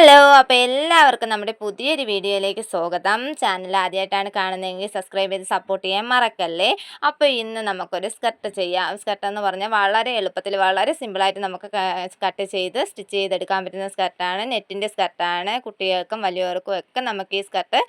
Hello അപ്പോൾ എല്ലാവർക്കും നമ്മുടെ പുതിയൊരു വീഡിയോയിലേക്ക് സ്വാഗതം. ചാനൽ ആദ്യമായിട്ടാണ് കാണുന്നതെങ്കിൽ സബ്സ്ക്രൈബ് ചെയ്ത് സപ്പോർട്ട് ചെയ്യാൻ മറക്കല്ലേ? അപ്പോൾ ഇന്ന് നമുക്കൊരു സ്കർട്ട് ചെയ്യാം. സ്കർട്ട് എന്ന് പറഞ്ഞാൽ വളരെ എളുപ്പത്തിൽ വളരെ സിമ്പിളായിട്ട് നമുക്ക് കട്ട് ചെയ്ത് സ്റ്റിച്ച് ചെയ്തെടുക്കാൻ പറ്റുന്ന സ്കർട്ടാണ് നെറ്റിന്റെ സ്കർട്ടാണ് കുട്ടികൾക്കും വലിയവർക്കും ഒക്കെ നമുക്ക് ഈ സ്കർട്ട്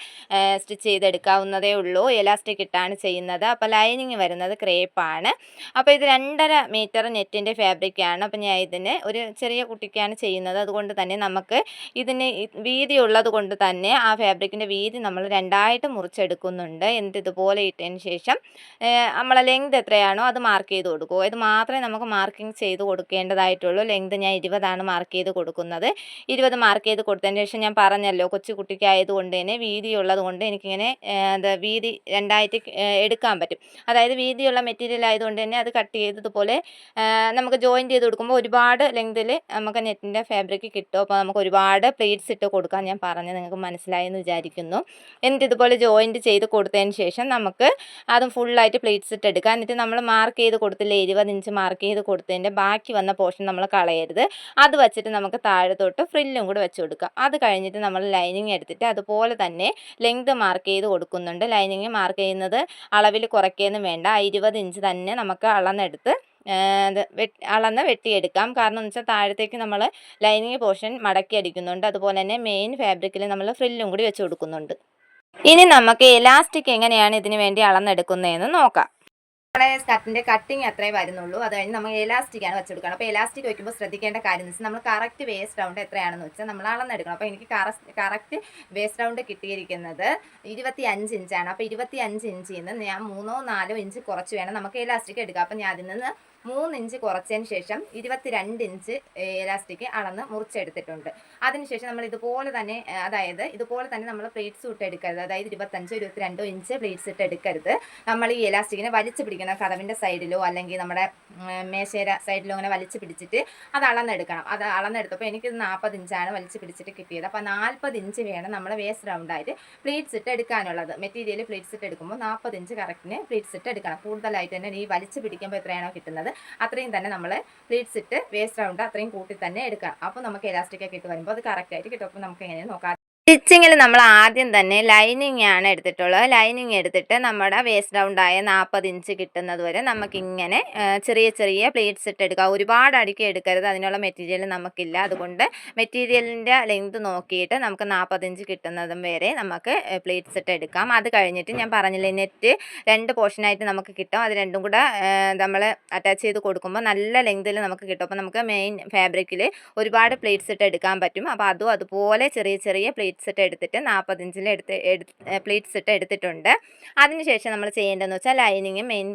സ്റ്റിച്ച് ചെയ്തെടുക്കാവുന്നതേ ഉള്ളൂ. എലാസ്റ്റിക് ഇട്ടാണ് ചെയ്യുന്നത്. അപ്പോൾ ലൈനിങ് വരുന്നത് ക്രേപ്പാണ് അപ്പോൾ ഇത് രണ്ടര മീറ്റർ നെറ്റിന്റെ ഫാബ്രിക്കാണ് അപ്പോൾ ഞാൻ ഇതിന് ഒരു ചെറിയ കുട്ടിക്കാണ് ചെയ്യുന്നത്. അതുകൊണ്ട് തന്നെ നമുക്ക് ഇതിന് വീതി ഉള്ളത് കൊണ്ട് തന്നെ ആ ഫാബ്രിക്കിന്റെ വീതി നമ്മൾ രണ്ടായിട്ട് മുറിച്ചെടുക്കുന്നുണ്ട്. എന്നിട്ട് ഇതുപോലെ ഇട്ടതിന് ശേഷം നമ്മളെ ലെങ്ത് എത്രയാണോ അത് മാർക്ക് ചെയ്ത് കൊടുക്കുക. ഇത് മാത്രമേ നമുക്ക് മാർക്കിംഗ് ചെയ്ത് കൊടുക്കേണ്ടതായിട്ടുള്ളൂ. ലെങ്ത് ഞാൻ ഇരുപതാണ് മാർക്ക് ചെയ്ത് കൊടുക്കുന്നത്. ഇരുപത് മാർക്ക് ചെയ്ത് കൊടുത്തതിന് ശേഷം ഞാൻ പറഞ്ഞല്ലോ കൊച്ചു കുട്ടിക്കായതുകൊണ്ട് തന്നെ വീതി ഉള്ളത് കൊണ്ട് എനിക്കിങ്ങനെ വീതി രണ്ടായിട്ട് എടുക്കാൻ പറ്റും. അതായത് വീതിയുള്ള മെറ്റീരിയൽ ആയതുകൊണ്ട് തന്നെ അത് കട്ട് ചെയ്തതുപോലെ നമുക്ക് ജോയിന്റ് ചെയ്ത് കൊടുക്കുമ്പോൾ ഒരുപാട് ലെങ്തിൽ നമുക്ക് നെറ്റിന്റെ ഫാബ്രിക് കിട്ടും. അപ്പോൾ നമുക്ക് ഒരുപാട് പ്ലേറ്റ്സ് ഇട്ട് കൊടുക്കാൻ ഞാൻ പറഞ്ഞ് നിങ്ങൾക്ക് മനസ്സിലായെന്ന് വിചാരിക്കുന്നു. എന്നിട്ട് ഇതുപോലെ ജോയിന്റ് ചെയ്ത് കൊടുത്തതിന് ശേഷം നമുക്ക് അതും ഫുള്ളായിട്ട് പ്ലേറ്റ്സ് ഇട്ട് എടുക്കാം. എന്നിട്ട് നമ്മൾ മാർക്ക് ചെയ്ത് കൊടുത്തില്ല ഇരുപത് ഇഞ്ച് മാർക്ക് ചെയ്ത് കൊടുത്തതിന്റെ ബാക്കി വന്ന പോർഷൻ നമ്മൾ കളയരുത്. അത് വെച്ചിട്ട് നമുക്ക് താഴെ തൊട്ട് ഫ്രില്ലും കൂടെ വെച്ച് കൊടുക്കാം. അത് കഴിഞ്ഞിട്ട് നമ്മൾ ലൈനിങ് എടുത്തിട്ട് അതുപോലെ തന്നെ ലെങ്ത് മാർക്ക് ചെയ്ത് കൊടുക്കുന്നുണ്ട്. ലൈനിങ് മാർക്ക് ചെയ്യുന്നത് അളവിൽ കുറയ്ക്കുകയൊന്നും വേണ്ട. ഇരുപത് ഇഞ്ച് തന്നെ നമുക്ക് അളന്നെടുത്ത് അളന്ന് വെട്ടിയെടുക്കാം. കാരണം എന്ന് വെച്ചാൽ താഴത്തേക്ക് നമ്മൾ ലൈനിങ് പോർഷൻ മടക്കി അടിക്കുന്നുണ്ട്. അതുപോലെ തന്നെ മെയിൻ ഫാബ്രിക്കിൽ നമ്മൾ ഫ്രില്ലും കൂടി വെച്ച് കൊടുക്കുന്നുണ്ട്. ഇനി നമുക്ക് ഇലാസ്റ്റിക് എങ്ങനെയാണ് ഇതിന് വേണ്ടി അളന്നെടുക്കുന്നതെന്ന് നോക്കാം. നമ്മുടെ സ്കർട്ടിന്റെ കട്ടിങ് അത്രേ വരുന്നുള്ളൂ. അത് കഴിഞ്ഞ് നമ്മൾ എലാസ്റ്റിക് ആണ് വെച്ചെടുക്കണം. അപ്പോൾ എലാസ്റ്റിക് വെക്കുമ്പോൾ ശ്രദ്ധിക്കേണ്ട കാര്യം എന്ന് വെച്ചാൽ നമ്മൾ കറക്റ്റ് വേസ്റ്റ് റൗണ്ട് എത്രയാണെന്ന് വെച്ചാൽ നമ്മൾ അളന്നെടുക്കണം അപ്പോൾ എനിക്ക് കറക്റ്റ് വേസ്റ്റ് റൗണ്ട് കിട്ടിയിരിക്കുന്നത് ഇരുപത്തി അഞ്ച് ഇഞ്ചാണ് അപ്പോൾ ഇരുപത്തി അഞ്ച് ഇഞ്ചിൽ നിന്ന് ഞാൻ മൂന്നോ നാലോ ഇഞ്ച് കുറച്ച് വേണം നമുക്ക് എലാസ്റ്റിക് എടുക്കാം. അപ്പോൾ ഞാൻ അതിൽ നിന്ന് മൂന്ന് ഇഞ്ച് കുറച്ചതിന് ശേഷം ഇരുപത്തിരണ്ട് ഇഞ്ച് എലാസ്റ്റിക് അളന്ന് മുറിച്ചെടുത്തിട്ടുണ്ട്. അതിനുശേഷം നമ്മൾ ഇതുപോലെ തന്നെ അതായത് ഇതുപോലെ തന്നെ നമ്മൾ പ്ലേറ്റ്സ് ഇട്ട് എടുക്കരുത്. അതായത് ഇരുപത്തഞ്ചോ ഇരുപത്തിരണ്ടോ ഇഞ്ച് പ്ലേറ്റ്സ് ഇട്ട് എടുക്കരുത്. നമ്മൾ ഈ എലാസ്റ്റിക്കിനെ വലിച്ചു പിടിക്കുന്ന കതവിന്റെ സൈഡിലോ അല്ലെങ്കിൽ നമ്മുടെ മേശേര സൈഡിലോ അങ്ങനെ വലിച്ചു പിടിച്ചിട്ട് അത് അളന്നെടുക്കണം. അത് അളന്നെടുത്തപ്പോൾ എനിക്ക് നാൽപ്പത് ഇഞ്ചാണ് വലിച്ചു പിടിച്ചിട്ട് കിട്ടിയത്. അപ്പോൾ നാൽപ്പത് ഇഞ്ച് വേണം നമ്മൾ വേസ്റ്റ് റൗണ്ടായിട്ട് പ്ലീറ്റ്സ് ഇട്ട് എടുക്കാനുള്ളത്. മെറ്റീരിയൽ പ്ലീറ്റ്സ് ഇട്ട് എടുക്കുമ്പോൾ നാൽപ്പത് ഇഞ്ച് കറക്റ്റിന് പ്ലീറ്റ്സ് ഇട്ട് എടുക്കണം. കൂടുതലായിട്ട് തന്നെ ഈ വലിച്ചു പിടിക്കുമ്പോൾ എത്രയാണോ കിട്ടുന്നത് അത്രയും തന്നെ നമ്മൾ പ്ലീറ്റ്സ് ഇട്ട് വേസ്റ്റ് റൗണ്ട് അത്രയും കൂട്ടി തന്നെ എടുക്കണം. അപ്പോൾ നമുക്ക് എലാസ്റ്റിക്കൊക്കെ ഇട്ട് വരുമ്പോൾ അത് കറക്റ്റായിട്ട് കിട്ടും. അപ്പോൾ നമുക്ക് എങ്ങനെയാണ് നോക്കാം. സ്റ്റിച്ചിങ്ങിൽ നമ്മൾ ആദ്യം തന്നെ ലൈനിങ് ആണ് എടുത്തിട്ടുള്ളത്. ലൈനിങ് എടുത്തിട്ട് നമ്മുടെ വേസ്റ്റ് റൗണ്ടായ നാൽപ്പത് ഇഞ്ച് കിട്ടുന്നത് വരെ നമുക്കിങ്ങനെ ചെറിയ ചെറിയ പ്ലേറ്റ്സ് ഇട്ട് എടുക്കുക ഒരുപാട് അടുക്കി എടുക്കരുത്. അതിനുള്ള മെറ്റീരിയൽ നമുക്കില്ല. അതുകൊണ്ട് മെറ്റീരിയലിന്റെ ലെങ്ത് നോക്കിയിട്ട് നമുക്ക് നാൽപ്പത് ഇഞ്ച് കിട്ടുന്നതും വരെ നമുക്ക് പ്ലേറ്റ്സ് ഇട്ട് എടുക്കാം. അത് കഴിഞ്ഞിട്ട് ഞാൻ പറഞ്ഞില്ലേ നെറ്റ് രണ്ട് പോർഷനായിട്ട് നമുക്ക് കിട്ടും. അത് രണ്ടും കൂടെ നമ്മൾ അറ്റാച്ച് ചെയ്ത് കൊടുക്കുമ്പോൾ നല്ല ലെങ്തിൽ നമുക്ക് കിട്ടും. അപ്പോൾ നമുക്ക് മെയിൻ ഫാബ്രിക്കിൽ ഒരുപാട് പ്ലേറ്റ്സ് ഇട്ട് എടുക്കാൻ പറ്റും. അപ്പോൾ അതും അതുപോലെ ചെറിയ ചെറിയ പ്ലേറ്റ്സ് ഇട്ട് എടുത്തിട്ട് നാൽപ്പത്തഞ്ചിൽ എടുത്ത് പ്ലേറ്റ്സ് ഇട്ട് എടുത്തിട്ടുണ്ട്. അതിനുശേഷം നമ്മൾ ചെയ്യേണ്ടതെന്ന് വെച്ചാൽ ലൈനിങ്ങും മെയിൻ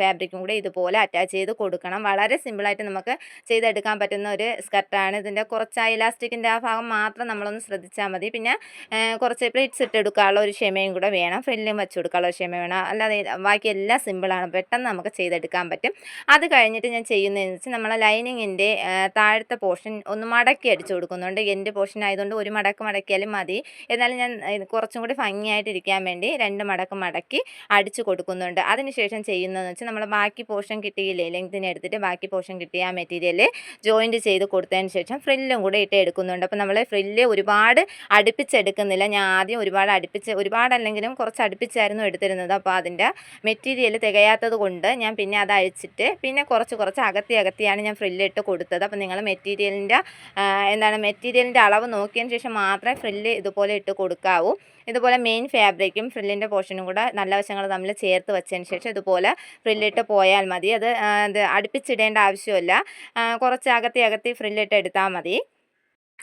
ഫാബ്രിക്കും കൂടെ ഇതുപോലെ അറ്റാച്ച് ചെയ്ത് കൊടുക്കണം. വളരെ സിമ്പിളായിട്ട് നമുക്ക് ചെയ്തെടുക്കാൻ പറ്റുന്ന ഒരു സ്കർട്ടാണ്. ഇതിന്റെ കുറച്ച് ഇലാസ്റ്റിക്കിന്റെ ആ ഭാഗം മാത്രം നമ്മളൊന്ന് ശ്രദ്ധിച്ചാൽ മതി. പിന്നെ കുറച്ച് പ്ലേറ്റ്സ് ഇട്ട് എടുക്കാനുള്ള ഒരു ക്ഷമയും കൂടെ വേണം. ഫ്രില്ലും വെച്ച് കൊടുക്കാനുള്ള ക്ഷമ വേണം. അല്ലാതെ ബാക്കി എല്ലാം സിമ്പിളാണ്. പെട്ടെന്ന് നമുക്ക് ചെയ്തെടുക്കാൻ പറ്റും. അത് കഴിഞ്ഞിട്ട് ഞാൻ ചെയ്യുന്നതെന്ന് വെച്ചാൽ നമ്മളെ ലൈനിങ്ങിന്റെ താഴത്തെ പോർഷൻ ഒന്ന് മടക്കി അടിച്ചു കൊടുക്കുന്നുണ്ട്. എന്റെ പോർഷൻ ആയതുകൊണ്ട് ഒരു മടക്ക് മടക്കിയാലും മതി. എന്നാലും ഞാൻ കുറച്ചും കൂടി ഭംഗിയായിട്ടിരിക്കാൻ വേണ്ടി രണ്ട് മടക്ക് മടക്കി അടിച്ചു കൊടുക്കുന്നുണ്ട്. അതിനുശേഷം ചെയ്യുന്നതെന്ന് വെച്ചാൽ നമ്മൾ ബാക്കി പോർഷൻ കിട്ടിയില്ലേ? ലെങ്തിന് എടുത്തിട്ട് ബാക്കി പോർഷൻ കിട്ടിയ ആ മെറ്റീരിയൽ ജോയിന്റ് ചെയ്ത് കൊടുത്തതിന് ശേഷം ഫ്രില്ലും കൂടെ ഇട്ട് എടുക്കുന്നുണ്ട്. അപ്പോൾ നമ്മൾ ഫ്രില്ല് ഒരുപാട് അടുപ്പിച്ചെടുക്കുന്നില്ല. ഞാൻ ആദ്യം ഒരുപാട് അടുപ്പിച്ച് ഒരുപാടല്ലെങ്കിലും കുറച്ച് അടുപ്പിച്ചായിരുന്നു എടുത്തിരുന്നത്. അപ്പോൾ അതിന്റെ മെറ്റീരിയൽ തികയാത്തത് കൊണ്ട് ഞാൻ പിന്നെ അത് അഴിച്ചിട്ട് പിന്നെ കുറച്ച് കുറച്ച് അകത്തി അകത്തിയാണ് ഞാൻ ഫ്രില്ലിട്ട് കൊടുത്തത്. അപ്പോൾ നിങ്ങൾ മെറ്റീരിയലിന്റെ എന്താണ് മെറ്റീരിയലിന്റെ അളവ് നോക്കിയതിന് ശേഷം മാത്രമേ ഫ്രില്ല് ഇതുപോലെ ഇട്ട് കൊടുക്കാവൂ. ഇതുപോലെ മെയിൻ ഫാബ്രിക്കും ഫ്രില്ലിന്റെ പോർഷനും കൂടെ നല്ല വശങ്ങൾ തമ്മിൽ ചേർത്ത് വെച്ചതിന് ശേഷം ഇതുപോലെ ഫ്രില്ലിട്ട് പോയാൽ മതി. അത് അടുപ്പിച്ചിടേണ്ട ആവശ്യമില്ല. കുറച്ച് അകത്തി അകത്തി ഫ്രില്ലിട്ട് എടുത്താൽ മതി.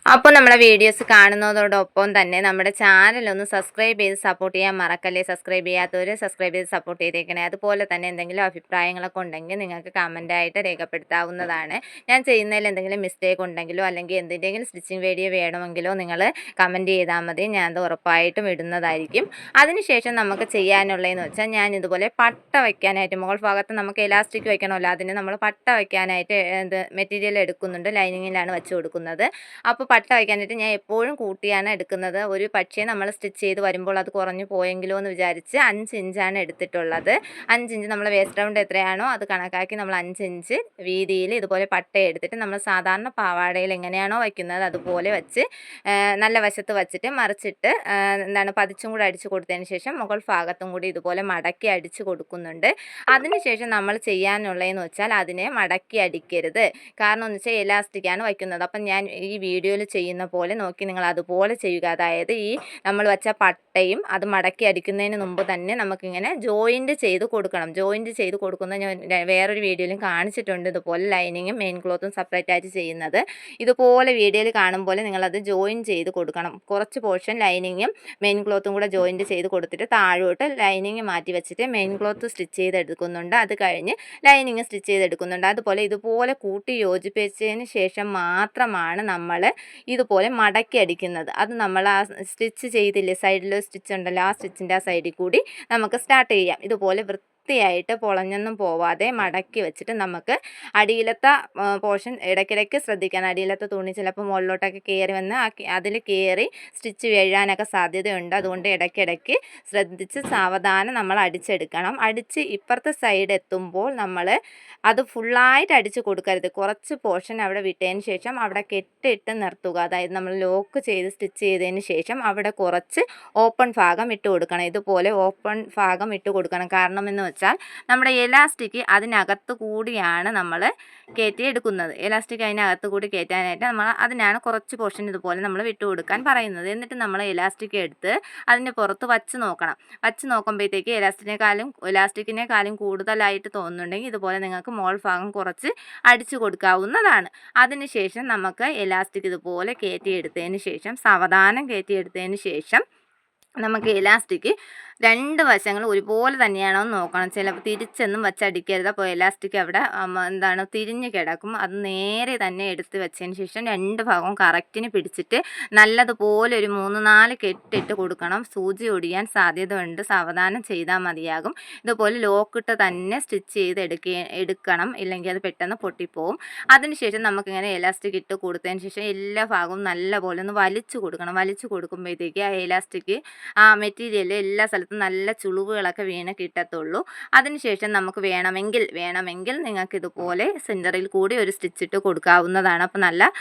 അപ്പോൾ നമ്മളെ വീഡിയോസ് കാണുന്നതോടൊപ്പം തന്നെ നമ്മുടെ ചാനൽ ഒന്ന് സബ്സ്ക്രൈബ് ചെയ്ത് സപ്പോർട്ട് ചെയ്യാൻ മറക്കല്ലേ? സബ്സ്ക്രൈബ് ചെയ്യാത്തവർ സബ്സ്ക്രൈബ് ചെയ്ത് സപ്പോർട്ട് ചെയ്തേക്കണേ. അതുപോലെ തന്നെ എന്തെങ്കിലും അഭിപ്രായങ്ങളൊക്കെ ഉണ്ടെങ്കിൽ നിങ്ങൾക്ക് കമന്റായിട്ട് രേഖപ്പെടുത്താവുന്നതാണ്. ഞാൻ ചെയ്യുന്നതിൽ എന്തെങ്കിലും മിസ്റ്റേക്ക് ഉണ്ടെങ്കിലോ അല്ലെങ്കിൽ എന്തിന്റെങ്കിലും സ്റ്റിച്ചിങ് വീഡിയോ വേണമെങ്കിലോ നിങ്ങൾ കമന്റ് ചെയ്താൽ മതി. ഞാൻ അത് ഉറപ്പായിട്ടും ഇടുന്നതായിരിക്കും. അതിനുശേഷം നമുക്ക് ചെയ്യാനുള്ളതെന്ന് വെച്ചാൽ ഞാൻ ഇതുപോലെ പട്ട വയ്ക്കാനായിട്ട് മുകൾ ഭാഗത്ത് നമുക്ക് ഇലാസ്റ്റിക് വയ്ക്കണമല്ലോ. അതിന് നമ്മൾ പട്ട വയ്ക്കാനായിട്ട് മെറ്റീരിയൽ എടുക്കുന്നുണ്ട്. ലൈനിങ്ങിലാണ് വെച്ച് കൊടുക്കുന്നത്. അപ്പോൾ അപ്പോൾ പട്ട വയ്ക്കാനായിട്ട് ഞാൻ എപ്പോഴും കൂട്ടിയാണ് എടുക്കുന്നത്. ഒരു പക്ഷേ നമ്മൾ സ്റ്റിച്ച് ചെയ്ത് വരുമ്പോൾ അത് കുറഞ്ഞു പോയെങ്കിലോ എന്ന് വിചാരിച്ച് അഞ്ച് ഇഞ്ചാണ് എടുത്തിട്ടുള്ളത്. അഞ്ച് ഇഞ്ച് നമ്മൾ വേസ്റ്റ് റൗണ്ട് എത്രയാണോ അത് കണക്കാക്കി നമ്മൾ അഞ്ച് ഇഞ്ച് വീതിയിൽ ഇതുപോലെ പട്ട എടുത്തിട്ട് നമ്മൾ സാധാരണ പാവാടയിൽ എങ്ങനെയാണോ വയ്ക്കുന്നത് അതുപോലെ വെച്ച് നല്ല വശത്ത് വച്ചിട്ട് മറിച്ചിട്ട് എന്താണ് പതിച്ചും കൂടി അടിച്ചു കൊടുത്തതിന് ശേഷം മുകൾ ഭാഗത്തും കൂടി ഇതുപോലെ മടക്കി അടിച്ചു കൊടുക്കുന്നുണ്ട്. അതിനുശേഷം നമ്മൾ ചെയ്യാനുള്ളതെന്ന് വെച്ചാൽ അതിനെ മടക്കി അടിക്കരുത്. കാരണം എന്ന് വെച്ചാൽ എലാസ്റ്റിക്കാണ് വയ്ക്കുന്നത്. അപ്പം ഞാൻ ഈ വീഡിയോയിൽ ചെയ്യുന്ന പോലെ നോക്കി നിങ്ങൾ അതുപോലെ ചെയ്യുക. അതായത് ഈ നമ്മൾ വെച്ച പട്ടയും അത് മടക്കി അടിക്കുന്നതിന് മുമ്പ് തന്നെ നമുക്കിങ്ങനെ ജോയിന്റ് ചെയ്ത് കൊടുക്കണം. ജോയിന്റ് ചെയ്ത് കൊടുക്കുന്ന ഞാൻ വേറൊരു വീഡിയോയിലും കാണിച്ചിട്ടുണ്ട്. ഇതുപോലെ ലൈനിങ്ങും മെയിൻ ക്ലോത്തും സെപ്പറേറ്റ് ആയിട്ട് ചെയ്യുന്നത്. ഇതുപോലെ വീഡിയോയിൽ കാണും പോലെ നിങ്ങളത് ജോയിൻ ചെയ്ത് കൊടുക്കണം. കുറച്ച് പോർഷൻ ലൈനിങ്ങും മെയിൻ ക്ലോത്തും കൂടെ ജോയിന്റ് ചെയ്ത് കൊടുത്തിട്ട് താഴോട്ട് ലൈനിങ് മാറ്റി വെച്ചിട്ട് മെയിൻ ക്ലോത്ത് സ്റ്റിച്ച് ചെയ്തെടുക്കുന്നുണ്ട്. അത് കഴിഞ്ഞ് ലൈനിങ് സ്റ്റിച്ച് ചെയ്തെടുക്കുന്നുണ്ട്. അതുപോലെ ഇതുപോലെ കൂട്ടി യോജിപ്പിച്ചതിന് ശേഷം മാത്രമാണ് നമ്മൾ ഇതുപോലെ മടക്കി അടിക്കുന്നത്. അത് നമ്മൾ ആ സ്റ്റിച്ച് ചെയ്തില്ലേ? സൈഡിൽ സ്റ്റിച്ച് ഉണ്ടല്ലോ ആ സ്റ്റിച്ചിന്റെ ആ സൈഡിൽ കൂടി നമുക്ക് സ്റ്റാർട്ട് ചെയ്യാം. ഇതുപോലെ വൃത്തിയായിട്ട് പൊളഞ്ഞൊന്നും പോവാതെ മടക്കി വെച്ചിട്ട് നമുക്ക് അടിയിലത്തെ പോർഷൻ ഇടയ്ക്കിടയ്ക്ക് ശ്രദ്ധിക്കണം അടിയിലത്തെ തുണി ചിലപ്പോൾ മുകളിലോട്ടൊക്കെ കയറി വന്ന് അതിൽ കയറി സ്റ്റിച്ച് വീഴാനൊക്കെ സാധ്യതയുണ്ട്. അതുകൊണ്ട് ഇടയ്ക്കിടയ്ക്ക് ശ്രദ്ധിച്ച് സാവധാനം നമ്മൾ അടിച്ചെടുക്കണം. അടിച്ച് ഇപ്പുറത്തെ സൈഡ് എത്തുമ്പോൾ നമ്മൾ അത് ഫുള്ളായിട്ട് അടിച്ച് കൊടുക്കരുത്. കുറച്ച് പോർഷൻ അവിടെ വിട്ടതിന് ശേഷം അവിടെ കെട്ടിട്ട് നിർത്തുക. അതായത് നമ്മൾ ലോക്ക് ചെയ്ത് സ്റ്റിച്ച് ചെയ്തതിന് ശേഷം അവിടെ കുറച്ച് ഓപ്പൺ ഭാഗം ഇട്ട് കൊടുക്കണം. ഇതുപോലെ ഓപ്പൺ ഭാഗം ഇട്ട് കൊടുക്കണം. കാരണം എന്ന് വെച്ചാൽ നമ്മുടെ എലാസ്റ്റിക് അതിനകത്ത് കൂടിയാണ് നമ്മൾ കയറ്റി എടുക്കുന്നത് എലാസ്റ്റിക് അതിനകത്ത് കൂടി കയറ്റാനായിട്ട് നമ്മൾ അതിനാണ് കുറച്ച് പോർഷൻ ഇതുപോലെ നമ്മൾ വിട്ടു കൊടുക്കാൻ പറയുന്നത്. എന്നിട്ട് നമ്മൾ എലാസ്റ്റിക് എടുത്ത് അതിന്റെ പുറത്ത് വച്ച് നോക്കണം. വച്ച് നോക്കുമ്പോഴത്തേക്ക് എലാസ്റ്റിനേക്കാളും എലാസ്റ്റിക്കിനേക്കാളും കൂടുതലായിട്ട് തോന്നുന്നുണ്ടെങ്കിൽ ഇതുപോലെ നിങ്ങൾക്ക് മോൾ ഭാഗം കുറച്ച് അടിച്ചു കൊടുക്കാവുന്നതാണ്. അതിനുശേഷം നമുക്ക് എലാസ്റ്റിക് ഇതുപോലെ കയറ്റിയെടുത്തതിന് ശേഷം സാവധാനം കയറ്റിയെടുത്തതിന് ശേഷം നമുക്ക് എലാസ്റ്റിക് രണ്ട് വശങ്ങളും ഒരുപോലെ തന്നെയാണോ എന്ന് നോക്കണം. ചിലപ്പോൾ തിരിച്ചൊന്നും വച്ചടിക്കരുത് അപ്പോൾ എലാസ്റ്റിക് അവിടെ എന്താണ് തിരിഞ്ഞ് കിടക്കും. അത് നേരെ തന്നെ എടുത്ത് വെച്ചതിന് ശേഷം രണ്ട് ഭാഗവും കറക്റ്റിന് പിടിച്ചിട്ട് നല്ലതുപോലെ ഒരു മൂന്ന് നാല് കെട്ടിട്ട് കൊടുക്കണം. സൂചി ഒടിയാൻ സാധ്യതയുണ്ട്. സാവധാനം ചെയ്താൽ മതിയാകും. ഇതുപോലെ ലോക്കിട്ട് തന്നെ സ്റ്റിച്ച് ചെയ്ത് എടുക്കണം. ഇല്ലെങ്കിൽ അത് പെട്ടെന്ന് പൊട്ടിപ്പോവും. അതിനുശേഷം നമുക്കിങ്ങനെ എലാസ്റ്റിക് ഇട്ട് കൊടുത്തതിന് ശേഷം എല്ലാ ഭാഗവും നല്ലപോലെ ഒന്ന് വലിച്ചു കൊടുക്കണം. വലിച്ചു കൊടുക്കുമ്പോഴത്തേക്ക് ആ എലാസ്റ്റിക് ആ മെറ്റീരിയൽ എല്ലാ നല്ല ചുളിവുകളൊക്കെ വീണ് കിട്ടത്തുള്ളൂ. അതിനുശേഷം നമുക്ക് വേണമെങ്കിൽ വേണമെങ്കിൽ നിങ്ങൾക്ക് ഇതുപോലെ സെന്ററിൽ കൂടി ഒരു സ്റ്റിച്ച് ഇട്ട് കൊടുക്കാവുന്നതാണ്. അപ്പോൾ നല്ല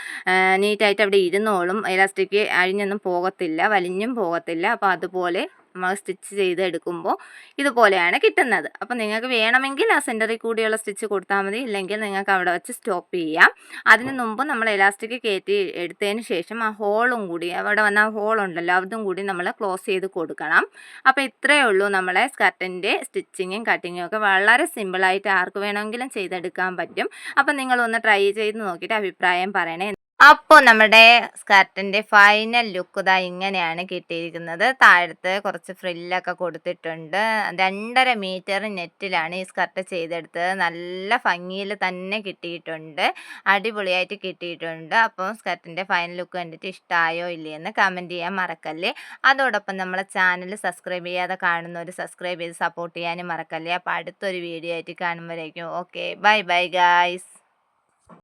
നീറ്റായിട്ട് അവിടെ ഇരുന്നോളും. ഇലാസ്റ്റിക് അഴിഞ്ഞൊന്നും പോകത്തില്ല വലിഞ്ഞും പോകത്തില്ല. അപ്പോൾ അതുപോലെ നമ്മൾ സ്റ്റിച്ച് ചെയ്തെടുക്കുമ്പോൾ ഇതുപോലെയാണ് കിട്ടുന്നത്. അപ്പോൾ നിങ്ങൾക്ക് വേണമെങ്കിൽ ആ സെന്ററിൽ കൂടിയുള്ള സ്റ്റിച്ച് കൊടുത്താൽ മതി. ഇല്ലെങ്കിൽ നിങ്ങൾക്ക് അവിടെ വെച്ച് സ്റ്റോപ്പ് ചെയ്യാം. അതിന് മുമ്പ് നമ്മൾ എലാസ്റ്റിക് കയറ്റി എടുത്തതിന് ശേഷം ആ ഹോളും കൂടി അവിടെ വന്ന ഹോൾ ഉണ്ടല്ലോ അതും കൂടി നമ്മൾ ക്ലോസ് ചെയ്ത് കൊടുക്കണം. അപ്പോൾ ഇത്രയേ ഉള്ളൂ നമ്മളെ സ്കർട്ടിന്റെ സ്റ്റിച്ചിങ്ങും കട്ടിങ്ങും ഒക്കെ. വളരെ സിമ്പിളായിട്ട് ആർക്ക് വേണമെങ്കിലും ചെയ്തെടുക്കാൻ പറ്റും. അപ്പോൾ നിങ്ങളൊന്ന് ട്രൈ ചെയ്ത് നോക്കിയിട്ട് അഭിപ്രായം പറയണേ. അപ്പോൾ നമ്മുടെ സ്കർട്ടിന്റെ ഫൈനൽ ലുക്ക് ഇതാ ഇങ്ങനെയാണ് കിട്ടിയിരിക്കുന്നത്. താഴത്ത് കുറച്ച് ഫ്രില്ലൊക്കെ കൊടുത്തിട്ടുണ്ട്. രണ്ടര മീറ്റർ നെറ്റിലാണ് ഈ സ്കർട്ട് ചെയ്തെടുത്തത്. നല്ല ഭംഗിയിൽ തന്നെ കിട്ടിയിട്ടുണ്ട്. അടിപൊളിയായിട്ട് കിട്ടിയിട്ടുണ്ട്. അപ്പോൾ സ്കർട്ടിന്റെ ഫൈനൽ ലുക്ക് കണ്ടിട്ട് ഇഷ്ടമായോ ഇല്ലയെന്ന് കമന്റ് ചെയ്യാൻ മറക്കല്ലേ. അതോടൊപ്പം നമ്മളെ ചാനൽ സബ്സ്ക്രൈബ് ചെയ്യാതെ കാണുന്നവർ സബ്സ്ക്രൈബ് ചെയ്ത് സപ്പോർട്ട് ചെയ്യാനും മറക്കല്ലേ. അപ്പോൾ അടുത്തൊരു വീഡിയോ ആയിട്ട് കാണുമ്പോഴേക്കും. Okay bye bye guys